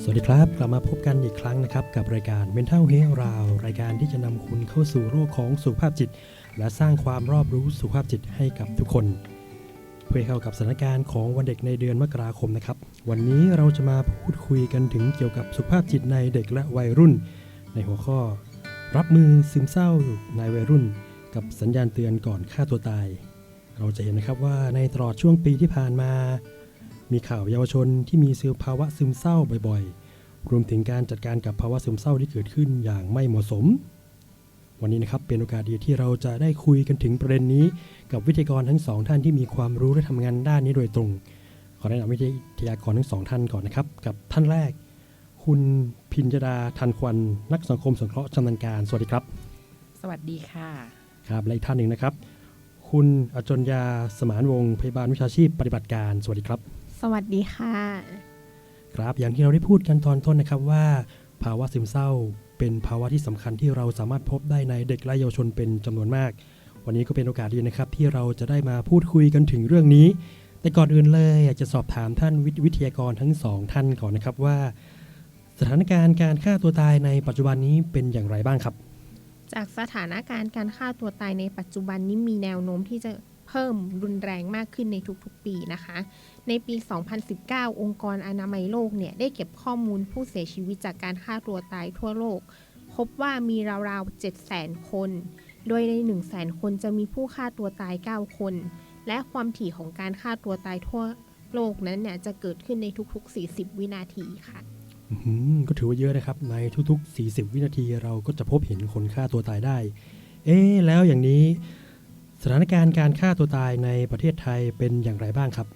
สวัสดีครับ กลับมาพบกันอีกครั้งนะครับ กับรายการ Mental Health ราวรายการที่จะนำคุณเข้าสู่โลกของสุขภาพจิต และสร้างความรอบรู้สุขภาพจิตให้กับทุกคน เพื่อเข้ากับสถานการณ์ของวันเด็กในเดือนมกราคมนะครับ วันนี้เราจะมาพูดคุยกันถึงเกี่ยวกับสุขภาพจิตในเด็กและวัยรุ่น ในหัวข้อ รับมือซึมเศร้าในวัยรุ่น กับสัญญาณเตือนก่อนฆ่าตัวตาย เราจะเห็นนะครับว่าในตลอดช่วงปีที่ผ่านมา มีข่าวเยาวชนที่มีภาวะซึมเศร้าบ่อยๆ รวมถึงการจัดการกับภาวะซึมเศร้าที่เกิดขึ้นอย่างไม่เหมาะสม วันนี้นะครับเป็นโอกาสดีที่เราจะได้คุยกันถึงประเด็นนี้ กับวิทยากรทั้งสองท่านที่มีความรู้และทำงานด้านนี้โดยตรง ขอแนะนำวิทยากรทั้งสองท่านก่อนนะครับ กับท่านแรก คุณพิญญดาทันควัน นักสังคมสงเคราะห์ชำนาญการ สวัสดีครับ สวัสดีค่ะ ครับและอีกท่านหนึ่งนะครับ คุณอจญญาสมานวงศ์พยาบาลวิชาชีพปฏิบัติการ สวัสดีครับส วัสดีค่ะ ครับอย่างที่เราได้พูดกันตอนต้นนะครับว่า ภาวะซึมเศร้า เป็นภาวะที่สำคัญที่เราสามารถพบได้ในเด็กและเยาวชนเป็นจำนวนมาก วันนี้ก็เป็นโอกาสดีนะครับ ที่เราจะได้มาพูดคุยกันถึงเรื่องนี้ แต่ก่อนอื่นเลยอยากจะสอบถามท่านวิวิทยากรทั้งสองท่านก่อนนะครับว่า สถานการณ์การฆ่าตัวตายในปัจจุบันนี้เป็นอย่างไรบ้างครับ จากสถานการณ์การฆ่าตัวตายในปัจจุบันนี้มีแนวโน้มที่จะเพิ่มรุนแรงมากขึ้นในทุกๆปีนะคะ ในปี 2019 องค์กรอนามัยโลกเนี่ยได้เก็บข้อมูลผู้เสียชีวิตจากการฆ่าตัวตายทั่วโลก พบว่ามีราวๆ 700,000 คน โดยใน 100,000 คนจะมีผู้ฆ่าตัวตาย 9 คน และความถี่ของการฆ่าตัวตายทั่วโลกนั้นเนี่ยจะเกิดขึ้นในทุก ๆ 40 วินาทีค่ะก็ถือว่าเยอะนะครับ ในทุกๆ 40 วินาทีเราก็จะพบเห็นคนฆ่าตัวตายได้ เอ๊แล้วอย่างนี้ สถานการณ์การฆ่าตัวตายในประเทศไทยเป็นอย่างไรบ้างครับ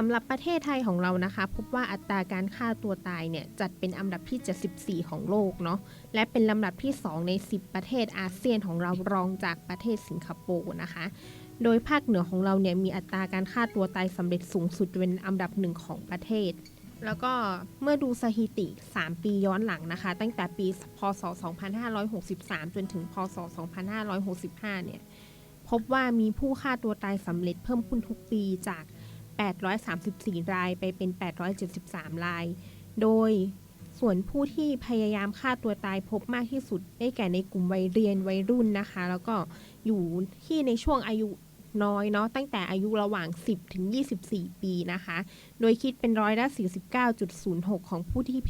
สำหรับประเทศไทยของเรานะคะ พบว่าอัตราการฆ่าตัวตายเนี่ยจัดเป็นอันดับที่ 74 ของโลกเนาะและเป็นลำดับที่ 2 ใน 10 ประเทศอาเซียนของเรารองจากประเทศสิงคโปร์นะคะ โดยภาคเหนือของเราเนี่ยมีอัตราการฆ่าตัวตายสำเร็จสูงสุดเป็นอันดับหนึ่งของประเทศ แล้วก็เมื่อดูสถิติ 3 ปีย้อนหลังนะคะ ตั้งแต่ปีพศ 2563 จนถึงพศ 2565 เนี่ยพบว่ามีผู้ฆ่าตัวตายสำเร็จเพิ่มขึ้นทุกปีจาก 834 รายไปเป็น 873 ราย โดยส่วนผู้ที่พยายามฆ่าตัวตายพบมากที่สุด ได้แก่ในกลุ่มวัยเรียนวัยรุ่นนะคะ แล้วก็อยู่ที่ในช่วงอายุน้อยเนาะตั้งแต่อายุระหว่าง 10 ถึง 24 ปีนะคะ โดยคิดเป็นร้อยละ 49.06 ของผู้ที่พ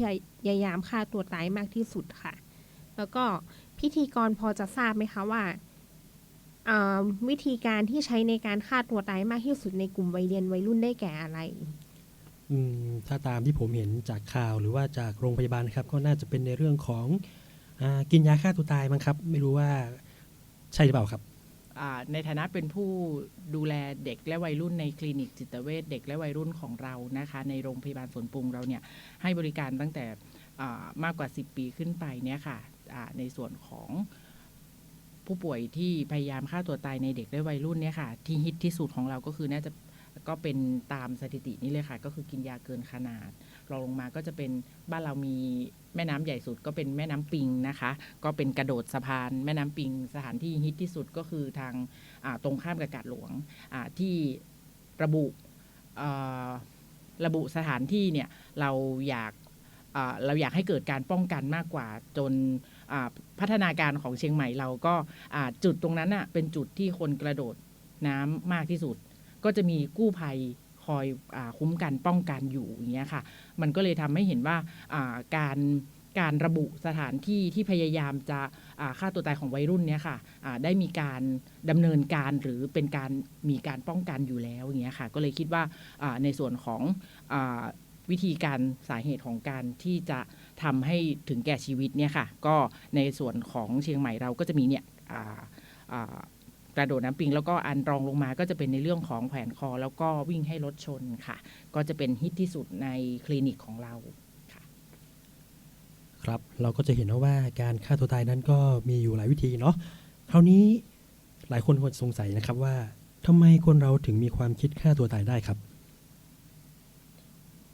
ยายามฆ่าตัวตายมากที่สุดค่ะ แล้วก็พิธีกรพอจะทราบไหมคะว่า วิธีการที่ใช้ในการฆ่าตัวตายมากที่สุดในกลุ่มวัยเรียนวัยรุ่นได้แก่อะไรอืมถ้าตามที่ผมเห็นจากข่าวหรือว่าจากโรงพยาบาลนะครับ ก็น่าจะเป็นในเรื่องของอากินยาฆ่าตัวตายมั้งครับ ไม่รู้ว่าใช่หรือเปล่าครับ อ่าในฐานะเป็นผู้ดูแลเด็กและวัยรุ่นในคลินิกจิตเวชเด็กและวัยรุ่นของเรานะคะ ในโรงพยาบาลสวนปรุงเราเนี่ยให้บริการตั้งแต่อ่ามากกว่า 10 ปีขึ้นไปเนี่ยค่ะอ่าในส่วนของ ผู้ป่วยที่พยายามฆ่าตัวตายในเด็กและวัยรุ่นเนี่ยค่ะ ที่ฮิตที่สุดของเราก็คือน่าจะก็เป็นตามสถิตินี้เลยค่ะ ก็คือกินยาเกินขนาดรองลงมาก็จะเป็นบ้านเรามีแม่น้ำใหญ่สุดก็เป็นแม่น้ำปิงนะคะ ก็เป็นกระโดดสะพาน แม่น้ำปิง สถานที่ฮิตที่สุดก็คือทางตรงข้ามกับกาดหลวงที่ระบุระบุสถานที่เนี่ยเราอยากเราอยากให้เกิดการป้องกันมากกว่าจน พัฒนาการของเชียงใหม่เราก็จุดตรงนั้นอะเป็นจุดที่คนกระโดดน้ำมากที่สุด ก็จะมีกู้ภัยคอยอคุ้มกันป้องกันอยู่อย่างเงี้ยค่ะ มันก็เลยทำให้เห็นว่าการการระบุสถานที่ที่พยายามจะฆ่าตัวตายของวัยรุ่นเนี้ยค่ะได้มีการดำเนินการหรือเป็นการมีการป้องกันอยู่แล้วอย่างเงี้ยค่ะ ก็เลยคิดว่าในส่วนของอวิธีการสาเหตุของการที่จะ ทำให้ถึงแก่ชีวิตเนี่ยค่ะก็ในส่วนของเชียงใหม่เราก็จะมีเนี่ยกระโดดน้ำปิงแล้วก็อันรองลงมาก็จะเป็นในเรื่องของแขวนคอ แล้วก็วิ่งให้รถชนค่ะ ก็จะเป็นฮิตที่สุดในคลินิกของเราครับเราก็จะเห็นนะว่าการฆ่าตัวตายนั้นก็มีอยู่หลายวิธีเนาะคราวนี้หลายคนคงสงสัยนะครับว่าทำไมคนเราถึงมีความคิดฆ่าตัวตายได้ครับ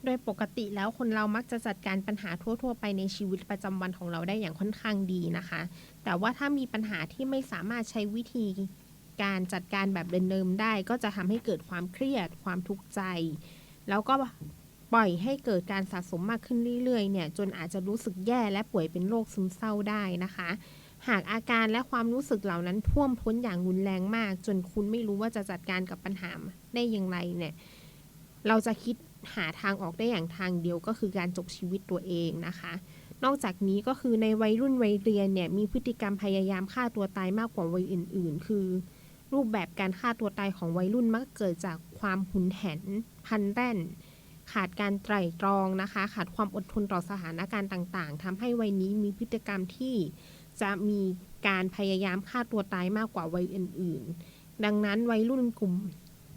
โดยปกติแล้วคนเรามักจะจัดการปัญหาทั่ว ๆ ไปในชีวิตประจำวันของเราได้อย่างค่อนข้างดีนะคะ แต่ว่าถ้ามีปัญหาที่ไม่สามารถใช้วิธีการจัดการแบบเดิมๆได้ ก็จะทำให้เกิดความเครียด ความทุกข์ใจ แล้วก็ปล่อยให้เกิดการสะสมมากขึ้นเรื่อยๆเนี่ยจนอาจจะรู้สึกแย่และป่วยเป็นโรคซึมเศร้าได้นะคะ หากอาการและความรู้สึกเหล่านั้นท่วมท้นอย่างรุนแรงมาก จนคุณไม่รู้ว่าจะจัดการกับปัญหาได้อย่างไรเนี่ย เราจะคิด หาทางออกได้อย่างทางเดียวก็คือการจบชีวิตตัวเองนะคะ นอกจากนี้ก็คือในวัยรุ่นวัยเรียนเนี่ยมีพฤติกรรมพยายามฆ่าตัวตายมากกว่าวัยอื่น ๆ คือ รูปแบบการฆ่าตัวตายของวัยรุ่นมักเกิดจากความหุนแหนพันแร่น ขาดการไตร่ตรองนะคะ ขาดความอดทนต่อสถานการณ์ต่าง ๆทำให้วัยนี้มีพฤติกรรมที่จะมีการพยายามฆ่าตัวตายมากกว่าวัยอื่น ๆ ดังนั้นวัยรุ่นกลุ่ม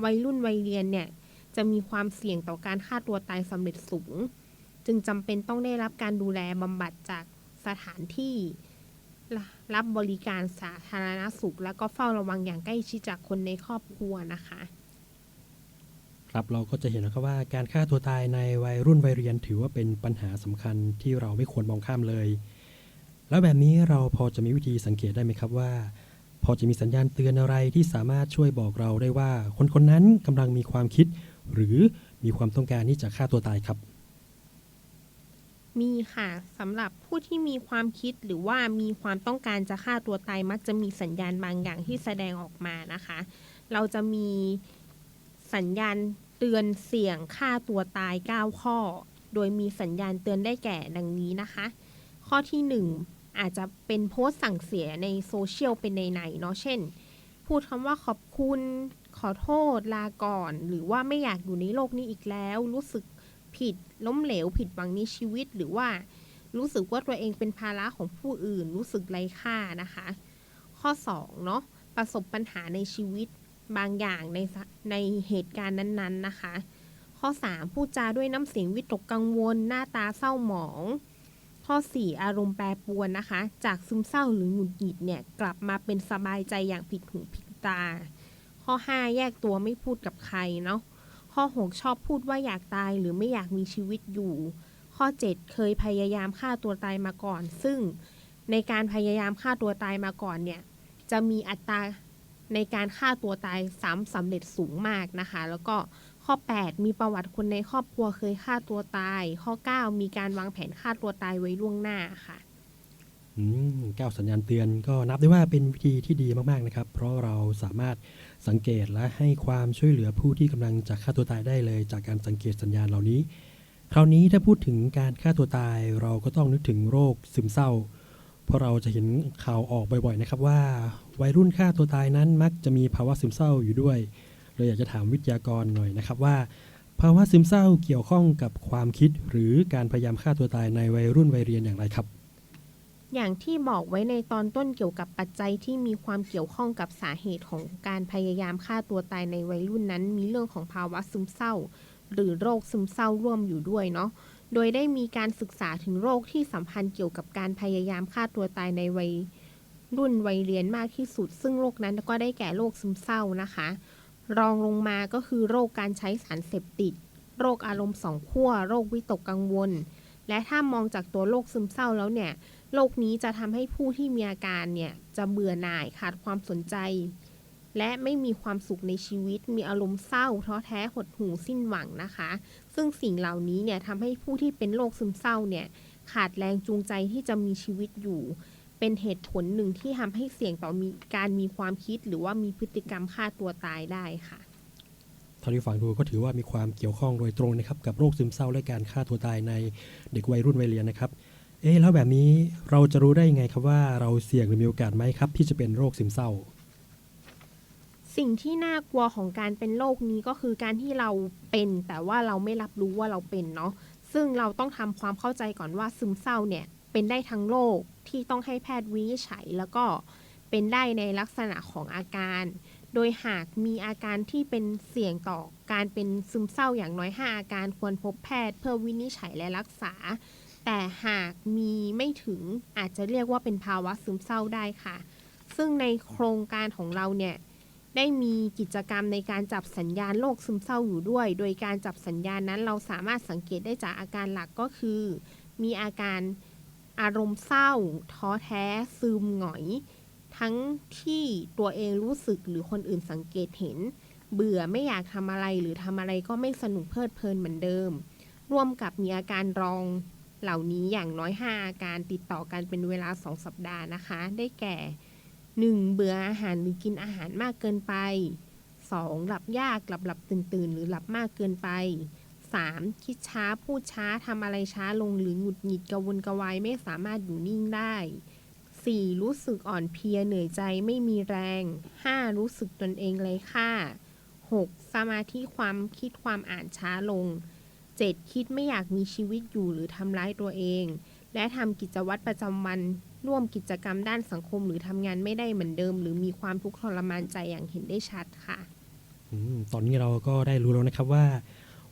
วัยรุ่นวัยเรียนเนี่ย จะมีความเสี่ยงต่อการฆ่าตัวตายสำเร็จสูง จึงจำเป็นต้องได้รับการดูแลบำบัดจากสถานที่รับบริการสาธารณสุข แล้วก็เฝ้าระวังอย่างใกล้ชิดจากคนในครอบครัวนะคะ ครับเราก็จะเห็นนะครับว่าการฆ่าตัวตายในวัยรุ่นวัยเรียนถือว่าเป็นปัญหาสำคัญที่เราไม่ควรมองข้ามเลย แล้วแบบนี้เราพอจะมีวิธีสังเกตได้ไหมครับว่า พอจะมีสัญญาณเตือนอะไรที่สามารถช่วยบอกเราได้ว่า คนคนนั้นกำลังมีความคิด หรือมีความต้องการที่จะฆ่าตัวตายครับ มีค่ะสำหรับผู้ที่มีความคิดหรือว่ามีความต้องการจะฆ่าตัวตายมักจะมีสัญญาณบางอย่างที่แสดงออกมานะคะ เราจะมีสัญญาณเตือนเสี่ยงฆ่าตัวตาย 9 ข้อ โดยมีสัญญาณเตือนได้แก่ดังนี้นะคะ ข้อที่ 1 อาจจะเป็นโพสต์สั่งเสียในโซเชียลเป็นในๆเนาะเช่น พูดคำว่าขอบคุณ ขอโทษลาก่อน หรือว่าไม่อยากอยู่ในโลกนี้อีกแล้ว รู้สึกผิดล้มเหลว ผิดหวังในชีวิตหรือว่า รู้สึกว่าตัวเองเป็นภาระของผู้อื่น รู้สึกไร้ค่านะคะ ข้อ2เนาะประสบปัญหาในชีวิตบางอย่างในในเหตุการณ์นั้นๆนะคะ ข้อ 3 พูดจาด้วยน้ำเสียงวิตกกังวล หน้าตาเศร้าหมอง ข้อ 4 อารมณ์แปรปรวนนะคะ จากซึมเศร้าหรือหงุดหงิดเนี่ยกลับมาเป็นสบายใจอย่างผิดหูผิดตา ข้อ 5 แยกตัวไม่พูดกับใครเนาะข้อ 6 ชอบพูดว่าอยากตายหรือไม่อยากมีชีวิตอยู่ ข้อ 7 เคยพยายามฆ่าตัวตายมาก่อน ซึ่งในการพยายามฆ่าตัวตายมาก่อนเนี่ยจะมีอัตราในการฆ่าตัวตายซ้ำสำเร็จสูงมากนะคะ แล้วก็ข้อ 8 มีประวัติคนในครอบครัวเคยฆ่าตัวตาย ข้อ 9 มีการวางแผนฆ่าตัวตายไว้ล่วงหน้าค่ะอืมก้าวสัญญาณเตือนก็นับได้ว่าเป็นวิธีที่ดีมากๆนะครับ เพราะเราสามารถ สังเกตและให้ความช่วยเหลือผู้ที่กำลังจะฆ่าตัวตายได้เลย จากการสังเกตสัญญาณเหล่านี้ คราวนี้ถ้าพูดถึงการฆ่าตัวตายเราก็ต้องนึกถึงโรคซึมเศร้า เพราะเราจะเห็นข่าวออกบ่อยๆนะครับว่า วัยรุ่นฆ่าตัวตายนั้นมักจะมีภาวะซึมเศร้าอยู่ด้วยเลยอยากจะถามวิทยากรหน่อยนะครับว่า ภาวะซึมเศร้าเกี่ยวข้องกับความคิด หรือการพยายามฆ่าตัวตายในวัยรุ่นวัยเรียนอย่างไรครับ อย่างที่บอกไว้ในตอนต้นเกี่ยวกับปัจจัยที่มีความเกี่ยวข้องกับสาเหตุของการพยายามฆ่าตัวตายในวัยรุ่นนั้น มีเรื่องของภาวะซึมเศร้า หรือโรคซึมเศร้าร่วมอยู่ด้วยเนาะ โดยได้มีการศึกษาถึงโรคที่สัมพันธ์เกี่ยวกับการพยายามฆ่าตัวตายในวัยรุ่นวัยเรียนมากที่สุด ซึ่งโรคนั้นก็ได้แก่โรคซึมเศร้านะคะ รองลงมาก็คือโรคการใช้สารเสพติด โรคอารมณ์สองขั้ว โรควิตกกังวล และถ้ามองจากตัวโรคซึมเศร้าแล้วเนี่ย โรคนี้จะทำให้ผู้ที่มีอาการเนี่ยจะเบื่อหน่ายขาดความสนใจ และไม่มีความสุขในชีวิต มีอารมณ์เศร้าท้อแท้หดหู่สิ้นหวังนะคะ ซึ่งสิ่งเหล่านี้เนี่ยทำให้ผู้ที่เป็นโรคซึมเศร้าเนี่ยขาดแรงจูงใจที่จะมีชีวิตอยู่ เป็นเหตุผลหนึ่งที่ทำให้เสี่ยงต่อมีการมีความคิดหรือว่ามีพฤติกรรมฆ่าตัวตายได้ค่ะเท่าที่ฟังดูก็ถือว่ามีความเกี่ยวข้องโดยตรงนะครับกับโรคซึมเศร้าและการฆ่าตัวตายในเด็กวัยรุ่นวัยเรียนนะครับ เอ๊ะแล้วแบบนี้เราจะรู้ได้ยังไงครับว่าเราเสี่ยงหรือมีโอกาสไหมครับ ที่จะเป็นโรคซึมเศร้า สิ่งที่น่ากลัวของการเป็นโรคนี้ก็คือการที่เราเป็น แต่ว่าเราไม่รับรู้ว่าเราเป็นเนาะซึ่งเราต้องทำความเข้าใจก่อนว่าซึมเศร้าเนี่ยเป็นได้ทั้งโรคที่ต้องให้แพทย์วินิจฉัยแล้วก็เป็นได้ในลักษณะของอาการ โดยหากมีอาการที่เป็นเสี่ยงต่อการเป็นซึมเศร้าอย่างน้อย 5 อาการควรพบแพทย์เพื่อวินิจฉัยและรักษา แต่หากมีไม่ถึงอาจจะเรียกว่าเป็นภาวะซึมเศร้าได้ค่ะ ซึ่งในโครงการของเราเนี่ยได้มีกิจกรรมในการจับสัญญาณโรคซึมเศร้าอยู่ด้วย โดยการจับสัญญาณนั้นเราสามารถสังเกตได้จากอาการหลักก็คือ มีอาการอารมณ์เศร้า ท้อแท้ ซึมหงอย ทั้งที่ตัวเองรู้สึกหรือคนอื่นสังเกตเห็น เบื่อไม่อยากทำอะไรหรือทำอะไรก็ไม่สนุกเพลิดเพลินเหมือนเดิม ร่วมกับมีอาการรอง เหล่านี้อย่างน้อย 5 อาการติดต่อกันเป็นเวลา 2 สัปดาห์นะคะ ได้แก่ 1. เบื่ออาหารหรือกินอาหารมากเกินไป 2. หลับยากหลับหลับตื่นตื่นหรือหลับมากเกินไป 3. คิดช้าพูดช้าทำอะไรช้าลงหรือหงุดหงิดกระวนกระวายไม่สามารถอยู่นิ่งได้ 4. รู้สึกอ่อนเพลียเหนื่อยใจไม่มีแรง 5. รู้สึกตนเองไร้ค่า 6. สมาธิความคิดความอ่านช้าลง 7. คิดไม่อยากมีชีวิตอยู่หรือทำร้ายตัวเอง และทำกิจวัตรประจำวัน ร่วมกิจกรรมด้านสังคมหรือทำงานไม่ได้เหมือนเดิม หรือมีความทุกข์ทรมานใจอย่างเห็นได้ชัดค่ะอตอนนี้เราก็ได้รู้แล้วนะครับว่า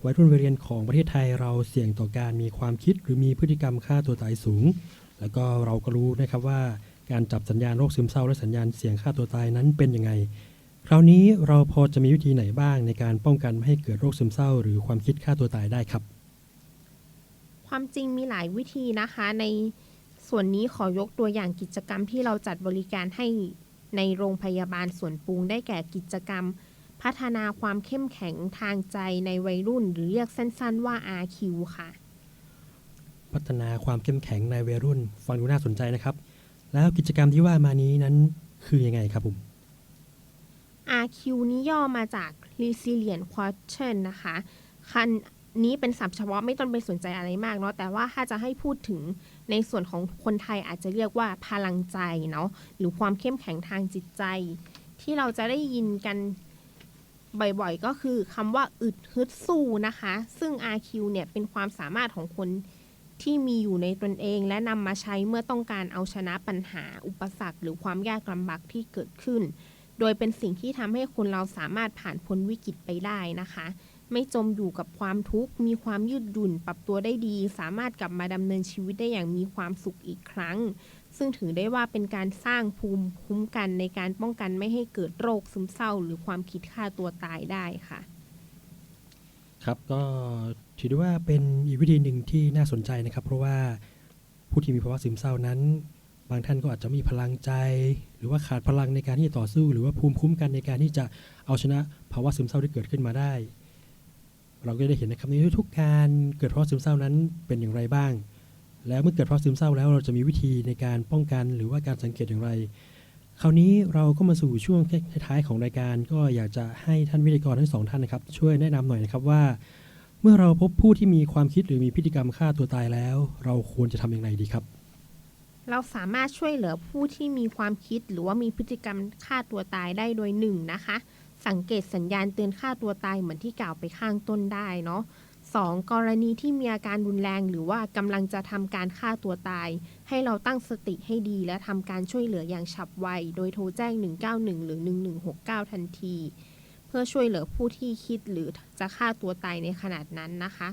วัยรุ่นวัยเรียนของประเทศไทยเราเสี่ยงต่อการมีความคิดหรือมีพฤติกรรมฆ่าตัวตายสูง แล้วก็เราก็รู้นะครับว่าการจับสัญญาณโรคซึมเศร้าและสัญญาณเสี่ยงฆ่าตัวตายนั้นเป็นยังไง คราวนี้เราพอจะมีวิธีไหนบ้างในการป้องกันไม่ให้เกิดโรคซึมเศร้า หรือความคิดฆ่าตัวตายได้ครับ ความจริงมีหลายวิธีนะคะในส่วนนี้ขอยกตัวอย่างกิจกรรมที่เราจัดบริการให้ในโรงพยาบาลสวนปรุงได้แก่กิจกรรม พัฒนาความเข้มแข็งทางใจในวัยรุ่น หรือเรียกสั้นๆว่า RQ ค่ะ พัฒนาความเข้มแข็งในวัยรุ่นฟังดูน่าสนใจนะครับ แล้วกิจกรรมที่ว่ามานี้นั้นคือยังไงครับผม RQ นี้ย่อมาจาก Resilient Quotient นะคะคันนี้เป็นศัพท์เฉพาะไม่ต้องไปสนใจอะไรมากเนาะแต่ว่าถ้าจะให้พูดถึงในส่วนของคนไทยอาจจะเรียกว่าพลังใจเนาะหรือความเข้มแข็งทางจิตใจ ที่เราจะได้ยินกันบ่อยๆ ก็คือคำว่าอึดฮึดสู้นะคะ ซึ่ง RQ เนี่ยเป็นความสามารถของคนที่มีอยู่ในตนเอง และนำมาใช้เมื่อต้องการเอาชนะปัญหาอุปสรรค หรือความยากลำบากที่เกิดขึ้น โดยเป็นสิ่งที่ทำให้คนเราสามารถผ่านพ้นวิกฤตไปได้นะคะ ไม่จมอยู่กับความทุกข์ มีความยืดหยุ่น ปรับตัวได้ดี สามารถกลับมาดำเนินชีวิตได้อย่างมีความสุขอีกครั้ง ซึ่งถือได้ว่าเป็นการสร้างภูมิคุ้มกันในการป้องกันไม่ให้เกิดโรคซึมเศร้า หรือความคิดฆ่าตัวตายได้ค่ะ ครับก็ถือได้ว่าเป็นอีกวิธีหนึ่งที่น่าสนใจนะครับ เพราะว่าผู้ที่มีภาวะซึมเศร้านั้น บางท่านก็อาจจะมีพลังใจ หรือว่าขาดพลังในการที่จะต่อสู้ หรือว่าภูมิคุ้มกันในการที่จะเอาชนะภาวะซึมเศร้าที่เกิดขึ้นมาได้ เราก็ได้เห็นนะครับในทุกๆการเกิดภาวะซึมเศร้านั้นเป็นอย่างไรบ้าง แล้วเมื่อเกิดภาวะซึมเศร้าแล้วเราจะมีวิธีในการป้องกัน หรือว่าการสังเกตอย่างไร คราวนี้เราก็มาสู่ช่วงท้ายๆของรายการ ก็อยากจะให้ท่านวิทยากรทั้งสองท่านนะครับ ช่วยแนะนำหน่อยนะครับว่า เมื่อเราพบผู้ที่มีความคิดหรือมีพฤติกรรมฆ่าตัวตายแล้ว เราควรจะทำอย่างไรดีครับ เราสามารถช่วยเหลือผู้ที่มีความคิดหรือว่ามีพฤติกรรมฆ่าตัวตายได้โดยหนึ่งนะคะ สังเกตสัญญาณเตือนฆ่าตัวตายเหมือนที่กล่าวไปข้างต้นได้เนาะสองกรณีที่มีอาการรุนแรงหรือว่ากำลังจะทำการฆ่าตัวตาย ให้เราตั้งสติให้ดีและทำการช่วยเหลืออย่างฉับไว โดยโทรแจ้ง 191 หรือ 1169 ทันที เพื่อช่วยเหลือผู้ที่คิดหรือจะฆ่าตัวตายในขนาดนั้นนะคะ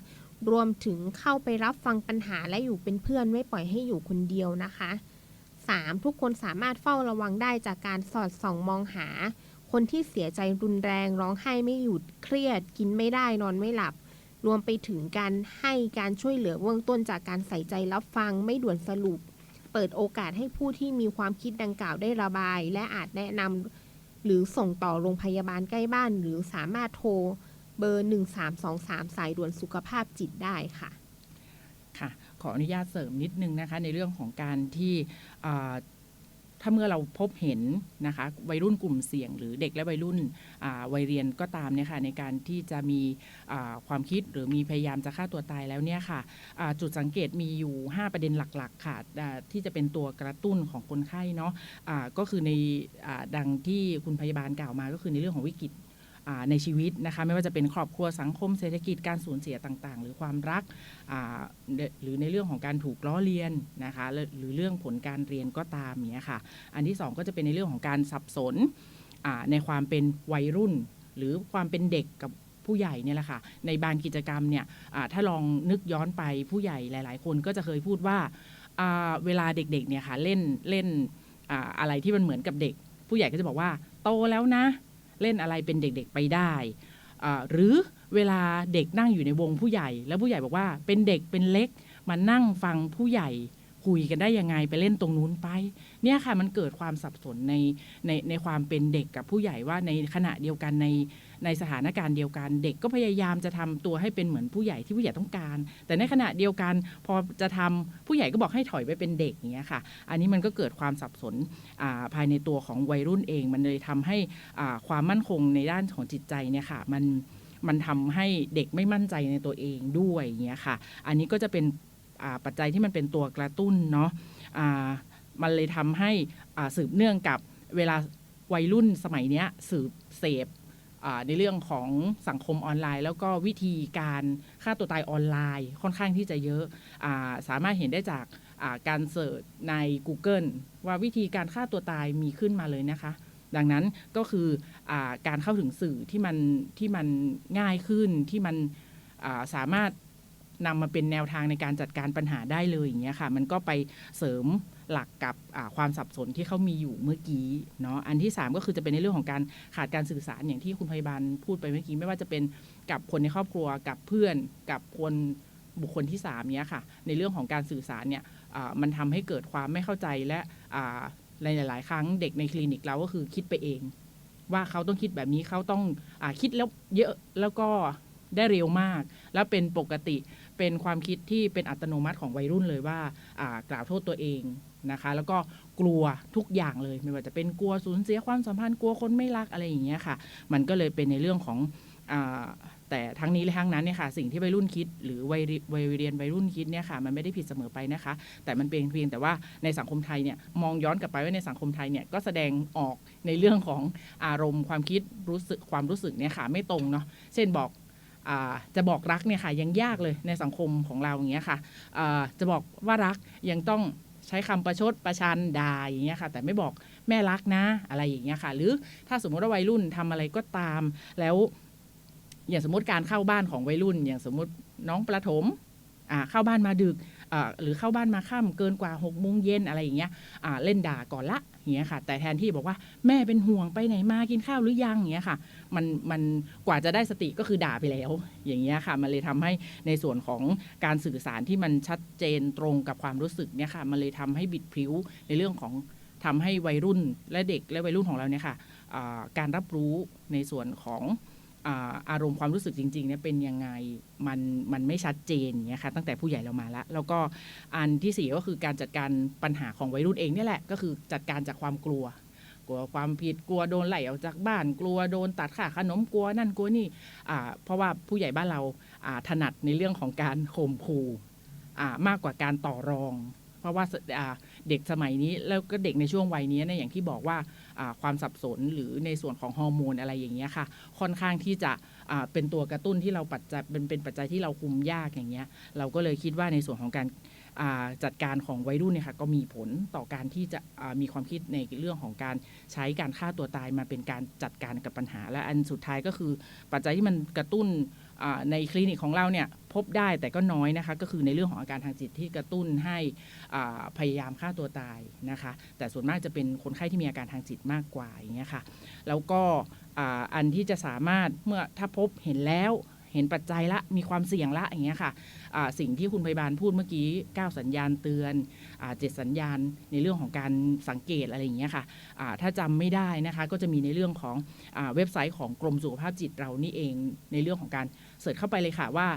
รวมถึงเข้าไปรับฟังปัญหาและอยู่เป็นเพื่อนไม่ปล่อยให้อยู่คนเดียวนะคะ 3. ทุกคนสามารถเฝ้าระวังได้จากการสอดส่องมองหา คนที่เสียใจรุนแรงร้องไห้ไม่หยุดเครียด กินไม่ได้นอนไม่หลับ รวมไปถึงการให้การช่วยเหลือเบื้องต้นจากการใส่ใจรับฟังไม่ด่วนสรุป เปิดโอกาสให้ผู้ที่มีความคิดดังกล่าวได้ระบาย และอาจแนะนำหรือส่งต่อโรงพยาบาลใกล้บ้าน หรือสามารถโทร บอร์ 1323 สายด่วนสุขภาพจิตได้ค่ะค่ะ ขออนุญาตเสริมนิดนึงนะคะในเรื่องของการที่ถ้าเมื่อเราพบเห็นนะคะวัยรุ่นกลุ่มเสี่ยง หรือเด็กและวัยรุ่นวัยเรียนก็ตามเนี่ยค่ะในการที่จะมีความคิดหรือมีพยายามจะฆ่าตัวตายแล้วเนี่ยค่ะจุดสังเกตมีอยู่ 5 ประเด็นหลักๆค่ะที่จะเป็นตัวกระตุ้นของคนไข้เนาะะก็คือในอดังที่คุณพยาบาลกล่าวมาก็คือในเรื่องของวิกฤต ในชีวิตนะคะไม่ว่าจะเป็นครอบครัวสังคมเศรษฐกิจการสูญเสียต่างๆ หรือความรักหรือในเรื่องของการถูกล้อเลียนนะคะหรือเรื่องผลการเรียนก็ตามเนี้ยค่ะ อันที่สองก็จะเป็นในเรื่องของการสับสนในความเป็นวัยรุ่น หรือความเป็นเด็กกับผู้ใหญ่เนี่ยแหละค่ะในบางกิจกรรมเนี่ยถ้าลองนึกย้อนไปผู้ใหญ่หลาย ๆ คนก็จะเคยพูดว่าเวลาเด็กๆเนี่ยค่ะเล่นเล่นอะไรที่มันเหมือนกับเด็ก ผู้ใหญ่ก็จะบอกว่าโตแล้วนะ เล่นอะไรเป็นเด็กๆไปได้หรือเวลาเด็กนั่งอยู่ในวงผู้ใหญ่ แล้วผู้ใหญ่บอกว่าเป็นเด็กเป็นเล็กมานั่งฟังผู้ใหญ่คุยกันได้ยังไงไปเล่นตรงนู้นไป เนี่ยค่ะมันเกิดความสับสนในในในความเป็นเด็กกับผู้ใหญ่ว่าในขณะเดียวกันใน ในสถานการณ์เดียวกัน เด็กก็พยายามจะทำตัวให้เป็นเหมือนผู้ใหญ่ที่ผู้ใหญ่ต้องการ แต่ในขณะเดียวกันพอจะทำผู้ใหญ่ก็บอกให้ถอยไปเป็นเด็กอย่างเงี้ยค่ะ อันนี้มันก็เกิดความสับสนาภายในตัวของวัยรุ่นเอง มันเลยทำให้ความมั่นคงในด้านของจิตใจเนี่ยค่ะมันมันทำให้เด็กไม่มั่นใจในตัวเองด้วยอย่างเงี้ยค่ะ อันนี้ก็จะเป็นปัจจัยที่มันเป็นตัวกระตุ้นเนาะอ่ามันเลยทำให้สืบเนื่องกับเวลาวัยรุ่นสมัยเนี้ยสืบเสพ ในเรื่องของสังคมออนไลน์ แล้วก็วิธีการฆ่าตัวตายออนไลน์ ค่อนข้างที่จะเยอะอาสามารถเห็นได้จากการเสิร์ชใน Google ว่าวิธีการฆ่าตัวตายมีขึ้นมาเลยนะคะ ดังนั้นก็คืออการเข้าถึงสื่อที่มันที่มันง่ายขึ้นที่มันาสามารถนำมาเป็นแนวทางในการจัดการปัญหาได้เลยอย่างเงี้ยค่ะ มันก็ไปเสริม หลักกับความสับสนที่เขามีอยู่เมื่อกี้เนาะอันที่ 3 ก็คือจะเป็นในเรื่องของการขาดการสื่อสารอย่างที่คุณพยาบาลพูดไปเมื่อกี้ไม่ว่าจะเป็นกับคนในครอบครัวกับเพื่อนกับคนบุคคลที่3เนี้ยค่ะในเรื่องของการสื่อสารเนี่ยมันทำให้เกิดความไม่เข้าใจและอ่าในหลาย ๆ ครั้งเด็กในคลินิกเราก็คือคิดไปเอง ว่าเขาต้องคิดแบบนี้เขาต้องอคิดแล้วเยอะแล้วก็ได้เร็วมาก แล้วเป็นปกติ เป็นความคิดที่เป็นอัตโนมัติของวัยรุ่นเลยว่ากล่าวโทษตัวเองนะคะ แล้วก็กลัวทุกอย่างเลย ไม่ว่าจะเป็นกลัวสูญเสียความสัมพันธ์กลัวคนไม่รักอะไรอย่างเงี้ยค่ะ มันก็เลยเป็นในเรื่องของอแต่ทั้งนี้และทั้งนั้นเนี่ยค่ะสิ่งที่วัยรุ่นคิด หรือวัยวัยเรียนวัยรุ่นคิดเนี่ยค่ะมันไม่ได้ผิดเสมอไปนะคะ แต่มันเป็นเพียงแต่ว่าในสังคมไทยเนี่ยมองย้อนกลับไปว่าในสังคมไทยเนี่ยก็แสดงออกในเรื่องของอารมณ์ความคิดรู้สึกความรู้สึกเนี่ยค่ะไม่ตรงเนาะเช่นบอก จะบอกรักเนี่ยค่ะยังยากเลยในสังคมของเราอย่างเงี้ยค่ะจะบอกว่ารักยังต้องใช้คำประชดประชันด่าอย่างเงี้ยค่ะ แต่ไม่บอกแม่รักนะอะไรอย่างเงี้ยค่ะ หรือถ้าสมมติว่าวัยรุ่นทำอะไรก็ตามแล้วอย่างสมมติการเข้าบ้านของวัยรุ่น อย่างสมมติน้องประถมเข้าบ้านมาดึก หรือเข้าบ้านมาค่ำเกินกว่า6กโมงเย็นอะไรอย่างเงี้ยเล่นด่าก่อนละอย่างเงี้ยค่ะ แต่แทนที่บอกว่าแม่เป็นห่วงไปไหนมากินข้าวหรือยังอย่างเงี้ยค่ะ มันมันกว่าจะได้สติก็คือด่าไปแล้ว อย่างเงี้ยค่ะ มันเลยทำให้ในส่วนของการสื่อสารที่มันชัดเจนตรงกับความรู้สึกเนี่ยค่ะ มันเลยทำให้บิดพิ้วในเรื่องของทำให้วัยรุ่นและเด็กและวัยรุ่นของเราเนี่ยค่ะการรับรู้ในส่วนของ อารมณ์ความรู้สึกจริงๆเนี่ยเป็นยังไงมันมันไม่ชัดเจนเงี้ยค่ะตั้งแต่ผู้ใหญ่เรามาแล้วแล้วก็อันที่สี่ก็คือการจัดการปัญหาของวัยรุ่นเองเนี่ยแหละก็คือจัดการจากความกลัว กลัวความผิดกลัวโดนไล่ออกจากบ้านกลัวโดนตัดค่าขนมกลัวนั่นกลัวนี่เพราะว่าผู้ใหญ่บ้านเราถนัดในเรื่องของการข่มขู่มากกว่าการต่อรอง เพราะว่าเด็กสมัยนี้แล้วก็เด็กในช่วงวัยนี้เนี่ยอย่างที่บอกว่า ความสับสนหรือในส่วนของฮอร์โมนอะไรอย่างเงี้ยค่ะ ค่อนข้างที่จะเป็นตัวกระตุ้นที่เราปัจจัยเป็นเป็นปัจจัยที่เราคุมยากอย่างเงี้ยเราก็เลยคิดว่าในส่วนของการจัดการของวัยรุ่นเนี่ยค่ะก็มีผลต่อการที่จะมีความคิดในเรื่องของการใช้การฆ่าตัวตายมาเป็นการจัดการกับปัญหา และอันสุดท้ายก็คือปัจจัยที่มันกระตุ้น ในคลินิกของเราเนี่ยพบได้แต่ก็น้อยนะคะ ก็คือในเรื่องของอาการทางจิตที่กระตุ้นให้พยายามฆ่าตัวตายนะคะ แต่ส่วนมากจะเป็นคนไข้ที่มีอาการทางจิตมากกว่าอย่างเงี้ยค่ะแล้วก็อันที่จะสามารถเมื่อถ้าพบเห็นแล้วเห็นปัจจัยละมีความเสี่ยงละอย่างเงี้ยค่ะอ่าสิ่งที่คุณพยาบาลพูดเมื่อกี้ 9 สัญญาณเตือนอเจ็ดสัญญาณในเรื่องของการสังเกตอะไรอย่างเงี้ยค่ะอ่าถ้าจำไม่ได้นะคะก็จะมีในเรื่องของอเว็บไซต์ของกรมสุขภาพจิตเรานี่เองในเรื่องของการ เสิร์ชเข้าไปเลยค่ะว่า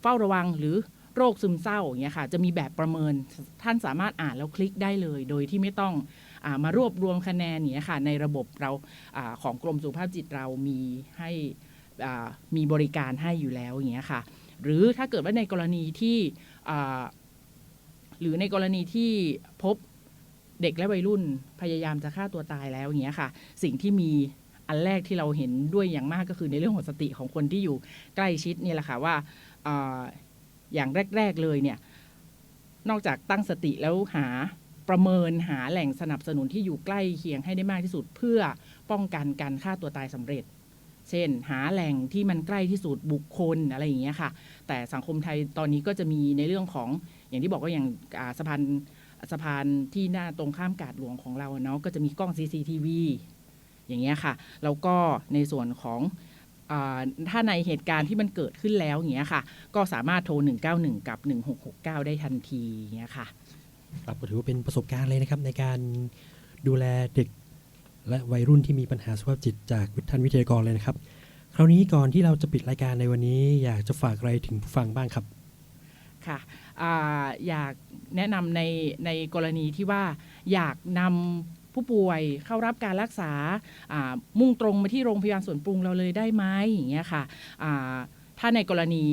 เฝ้าระวังหรือโรคซึมเศร้าอย่างเงี้ยค่ะจะมีแบบประเมินท่านสามารถอ่านแล้วคลิกได้เลย โดยที่ไม่ต้องอามารวบรวมคะแนนอย่างเนี้ยค่ะในระบบเราอาของกรมสุขภาพจิตเรามีให้มีบริการให้อยู่แล้วอย่างเงี้ยค่ะหรือถ้าเกิดว่าในกรณีที่หรือในกรณีที่พบเด็กและวัยรุ่นพยายามจะฆ่าตัวตายแล้วอย่างเงี้ยค่ะ สิ่งที่มี อันแรกที่เราเห็นด้วยอย่างมากก็คือในเรื่องของสติของคนที่อยู่ใกล้ชิดนี่แหละค่ะว่าออย่างแรก ๆเลยเนี่ยนอกจากตั้งสติแล้วหาประเมินหาแหล่งสนับสนุนที่อยู่ใกล้เคียงให้ได้มากที่สุด เพื่อป้องกันการฆ่าตัวตายสำเร็จ เช่น หาแหล่งที่มันใกล้ที่สุดบุคคลอะไรอย่างเงี้ยค่ะ แต่สังคมไทยตอนนี้ก็จะมีในเรื่องของอย่างที่บอกว่าอย่างสะพานสะพานที่หน้าตรงข้ามกาดหลวงของเราเนาะก็จะมีกล้อง CCTV อย่างเงี้ยค่ะ แล้วก็ในส่วนของอาถ้าในเหตุการณ์ที่มันเกิดขึ้นแล้วอย่างเงี้ยค่ะ ก็สามารถโทร 191 กับ 1669 ได้ทันทีอย่างเงี้ยค่ะครับก็ถือว่าเป็นประสบการณ์เลยนะครับในการดูแลเด็ก และวัยรุ่นที่มีปัญหาสุขภาพจิตจากท่านวิทยากรเลยนะครับ คราวนี้ก่อนที่เราจะปิดรายการในวันนี้อยากจะฝากอะไรถึงผู้ฟังบ้างครับค่ะอาอยากแนะนำในในกรณีที่ว่าอยากนำ ผู้ป่วยเข้ารับการรักษามุ่งตรงมาที่โรงพยาบาลสวนปรุงเราเลยได้ไหมอย่างเงี้ยค่ะถ้าในกรณี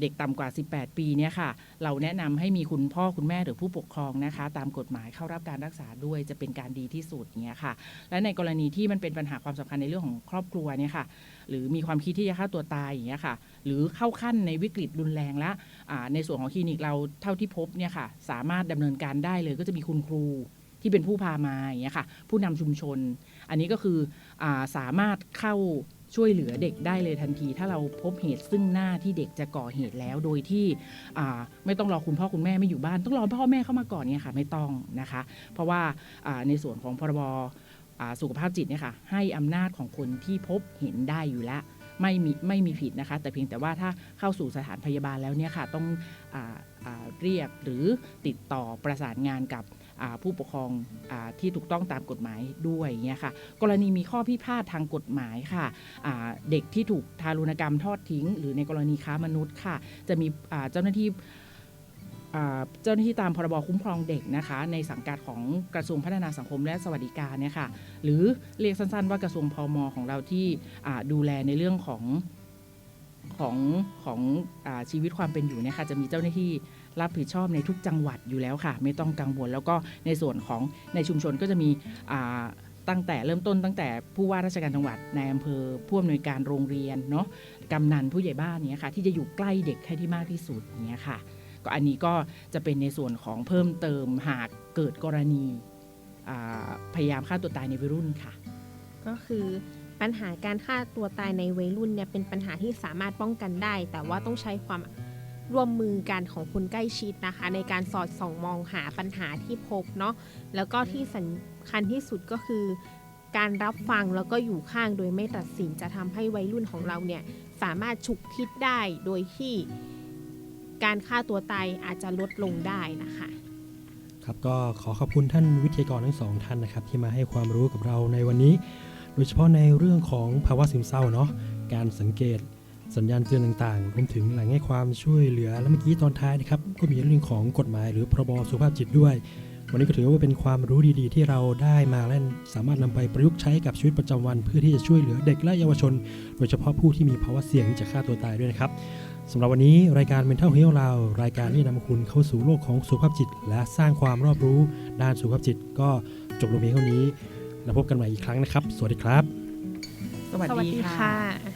เด็กต่ำกว่า 18 ปีเนี่ยค่ะ เราแนะนำให้มีคุณพ่อคุณแม่หรือผู้ปกครองนะคะ ตามกฎหมายเข้ารับการรักษาด้วยจะเป็นการดีที่สุดเงี้ยค่ะ และในกรณีที่มันเป็นปัญหาความสำคัญในเรื่องของครอบครัวเนี่ยค่ะ หรือมีความคิดที่จะฆ่าตัวตายอย่างเงี้ยค่ะ หรือเข้าขั้นในวิกฤตรุนแรงแล้วในส่วนของคลินิกเราเท่าที่พบเนี่ยค่ะ สามารถดำเนินการได้เลยก็จะมีคุณครู ที่เป็นผู้พามาอย่างเงี้ยค่ะ ผู้นำชุมชน อันนี้ก็คืออาสามารถเข้าช่วยเหลือเด็กได้เลยทันที ถ้าเราพบเหตุซึ่งหน้าที่เด็กจะก่อเหตุแล้ว โดยที่ไม่ต้องรอคุณพ่อคุณแม่ไม่อยู่บ้าน ต้องรอพ่อแม่เข้ามาก่อนเนี่ยค่ะไม่ต้องนะคะ เพราะว่าาในส่วนของพรบสุขภาพจิตเนี่ยค่ะให้อำนาจของคนที่พบเห็นได้อยู่แล้วไม่มีไม่มีผิดนะคะ แต่เพียงแต่ว่าถ้าเข้าสู่สถานพยาบาลแล้วเนี่ยค่ะต้องออเรียกหรือติดต่อประสานงานกับ ผู้ปกครองอที่ถูกต้องตามกฎหมายด้วยเนี่ยค่ะกรณีมีข้อพิพาททางกฎหมายค่ะเด็กที่ถูกทารุณกรรมทอดทิ้ง หรือในกรณีค้ามนุษย์ค่ะ จะมีเจ้าหน้าที่เจ้าหน้าที่ตามพรบคุ้มครองเด็กนะคะ ในสังกัดของกระทรวงพัฒนาสังคมและสวัสดิการเนี่ยค่ะหรือเรียกสั้นๆ ว่ากระทรวงพมของเราที่ดูแลในเรื่องของของของอชีวิตความเป็นอยู่เนี่ยค่ะจะมีเจ้าหน้าที่ รับผิดชอบในทุกจังหวัดอยู่แล้วค่ะ ไม่ต้องกังวลแล้วก็ในส่วนของในชุมชนก็จะมีตั้งแต่เริ่มต้นตั้งแต่ผู้ว่าราชการจังหวัดในอำเภอผู้อำนวยการโรงเรียนเนาะกำนันผู้ใหญ่บ้านเนี่ยค่ะ ที่จะอยู่ใกล้เด็กให้ที่มากที่สุดเนี่ยค่ะ ก็อันนี้ก็จะเป็นในส่วนของเพิ่มเติมหากเกิดกรณีพยายามฆ่าตัวตายในวัยรุ่นค่ะ ก็คือปัญหาการฆ่าตัวตายในวัยรุ่นเนี่ยเป็นปัญหาที่สามารถป้องกันได้ แต่ว่าต้องใช้ความ ร่วมมือกันของคนใกล้ชิดนะคะ ในการสอดส่องมองหาปัญหาที่พบเนาะแล้วก็ที่สำคัญที่สุดก็คือ การรับฟังแล้วก็อยู่ข้างโดยไม่ตัดสินจะทำให้วัยรุ่นของเราเนี่ยสามารถฉุกคิดได้โดยที่การฆ่าตัวตายอาจจะลดลงได้นะคะครับก็ขอขอบคุณท่านวิทยากรทั้งสองท่านนะครับ ที่มาให้ความรู้กับเราในวันนี้ โดยเฉพาะในเรื่องของภาวะซึมเศร้าเนาะการสังเกต สัญญาณเตือนต่างๆรวมถึงแหล่งให้ความช่วยเหลือ และเมื่อกี้ตอนท้ายนะครับ ก็มีเรื่องของกฎหมายหรือพรบสุขภาพจิตด้วย วันนี้ก็ถือว่าเป็นความรู้ดีๆ ที่เราได้มาและสามารถนำไปประยุกต์ใช้กับชีวิตประจำวัน เพื่อที่จะช่วยเหลือเด็กและเยาวชน โดยเฉพาะผู้ที่มีภาวะเสี่ยงที่จะฆ่าตัวตายด้วยนะครับสำหรับวันนี้รายการ Mental Health เรารายการที่นำคุณเข้าสู่โลกของสุขภาพจิต และสร้างความรอบรู้ด้านสุขภาพจิต ก็จบลงเพียงเท่านี้แล้วพบกันใหม่อีกครั้งนะครับ สวัสดีครับ สวัสดีค่ะ